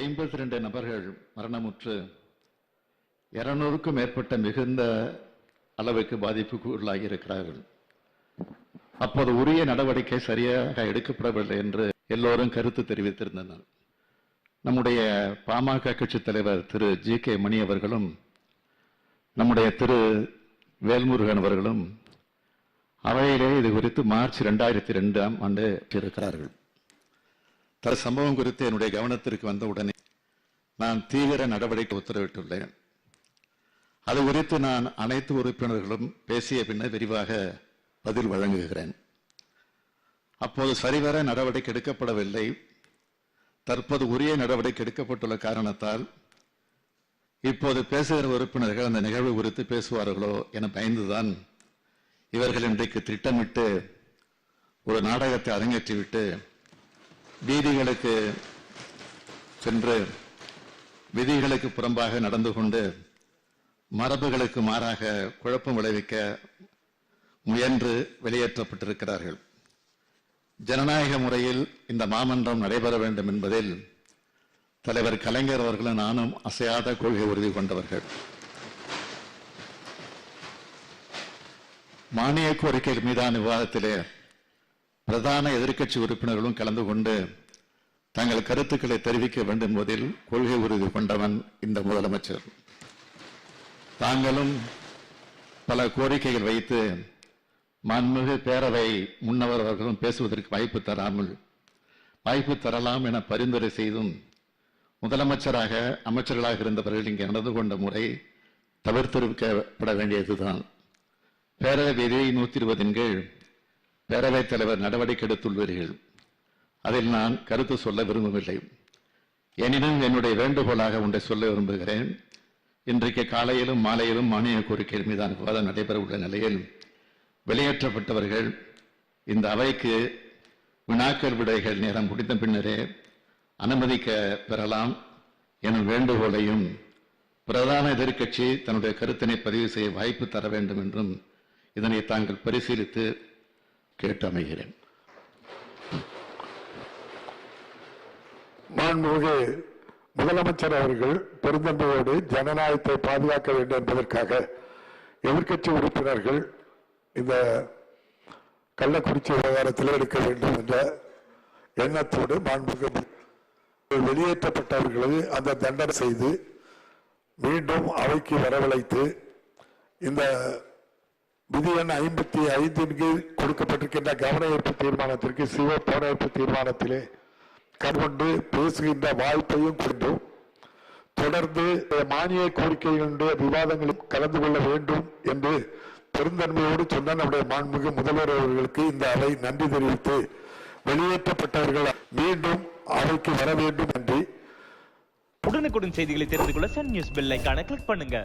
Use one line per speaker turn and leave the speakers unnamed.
ஐம்பத்தி ரெண்டு நபர்கள் மரணமுற்று இருநூறுக்கும் மேற்பட்ட மிகுந்த அளவுக்கு பாதிப்புக்கு உள்ளாகி இருக்கிறார்கள். அப்போது உரிய நடவடிக்கை சரியாக எடுக்கப்படவில்லை என்று எல்லோரும் கருத்து தெரிவித்திருந்தனர். நம்முடைய பாமக கட்சி தலைவர் திரு ஜி கே மணி அவர்களும் நம்முடைய திரு வேல்முருகன் அவர்களும் அவையிலே இது குறித்து மார்ச் இரண்டாயிரத்தி ரெண்டாம் ஆண்டு இருக்கிறார்கள் தர சம்பவம் குறித்து என்னுடைய கவனத்திற்கு வந்த உடனே நான் தீவிர நடவடிக்கை உத்தரவிட்டுள்ளேன். அது குறித்து நான் அனைத்து உறுப்பினர்களும் பேசிய பின்னர் விரிவாக பதில் வழங்குகிறேன். அப்போது சரிவர நடவடிக்கை எடுக்கப்படவில்லை. தற்போது உரிய நடவடிக்கை எடுக்கப்பட்டுள்ள காரணத்தால் இப்போது பேசுகிற உறுப்பினர்கள் அந்த நிகழ்வு குறித்து பேசுவார்களோ என பயந்துதான் இவர்கள் இன்றைக்கு திட்டமிட்டு ஒரு நாடகத்தை அரங்கேற்றிவிட்டு வீதிகளுக்கு சென்று விதிகளுக்கு புறம்பாக நடந்து கொண்டு மரபுகளுக்கு மாறாக குழப்பம் விளைவிக்க முயன்று வெளியேற்றப்பட்டிருக்கிறார்கள். ஜனநாயக முறையில் இந்த மாமன்றம் நடைபெற வேண்டும் என்பதில் தலைவர் கலைஞர் அவர்களும் நானும் அசையாத கொள்கை உறுதி கொண்டவர்கள். மானிய கோரிக்கைகள் மீதான விவாதத்திலே பிரதான எதிர்க்கட்சி உறுப்பினர்களும் கலந்து கொண்டு தங்கள் கருத்துக்களை தெரிவிக்க வேண்டும் என்பதில் கொள்கை உறுதி கொண்டவன் இந்த முதலமைச்சர். தாங்களும் பல கோரிக்கைகள் வைத்து மன்மிகு பேரவை முன்னவர் அவர்களும் பேசுவதற்கு வாய்ப்பு தராமல் வாய்ப்பு தரலாம் என பரிந்துரை செய்தும் முதலமைச்சராக அமைச்சர்களாக இருந்தவர்கள் இங்கே நடந்து கொண்ட முறை தவிர்த்திருக்கப்பட வேண்டியதுதான். பேரவை விதி நூத்தி இருபதின் கீழ் பேரவைத் தலைவர் நடவடிக்கை எடுத்துள்ளீர்கள். அதில் நான் கருத்து சொல்ல விரும்பவில்லை. எனினும் என்னுடைய வேண்டுகோளாக ஒன்றை சொல்ல விரும்புகிறேன். இன்றைக்கு காலையிலும் மாலையிலும் மானிய கோரிக்கை மீதான விவாதம் நடைபெற உள்ள நிலையில் வெளியேற்றப்பட்டவர்கள் இந்த அவைக்கு வினாக்கள் விடைகள் நேரம் முடிந்த பின்னரே அனுமதிக்க பெறலாம் எனும் வேண்டுகோளையும் பிரதான எதிர்க்கட்சி தன்னுடைய கருத்தினை பதிவு செய்ய வாய்ப்பு தர வேண்டும் என்றும் இதனை தாங்கள் பரிசீலித்து கேட்டமைகிறேன்.
மாண்புமிகு முதலமைச்சர் அவர்கள் பெருந்தன்மையோடு ஜனநாயகத்தை பாதுகாக்க வேண்டும் என்பதற்காக எதிர்க்கட்சி உறுப்பினர்கள் இந்த கள்ளக்குறிச்சி விவகாரத்தில் எடுக்க வேண்டும் என்ற எண்ணத்தோடு மாண்புமிகு வெளியேற்றப்பட்டவர்களை அந்த தண்டனை செய்து மீண்டும் அவைக்கு வரவழைத்து இந்த விதி எண் ஐம்பத்தி ஐந்தின் கீழ் கொடுக்கப்பட்டிருக்கின்ற கவன ஈர்ப்பு தீர்மானத்திற்கு சிவ போராய்ப்பு தீர்மானத்திலே கண்கொண்டு பேசுகின்ற வாய்ப்பையும் கொண்டும் தொடர்ந்து மானிய கோரிக்கைகளுடைய விவாதங்களும் கலந்து கொள்ள வேண்டும் என்று பெருந்தன்மையோடு சொன்ன நம்முடைய மாண்புமிகு முதல்வர் அவர்களுக்கு இந்த அவை நன்றி தெரிவித்து வெளியேற்றப்பட்டவர்கள் மீண்டும் அவைக்கு வர வேண்டும். என்று
உடனுக்குடன் செய்திகளை தெரிந்து கொள்ள சன் நியூஸ் பெல்லைக்கான கிளிக் பண்ணுங்க.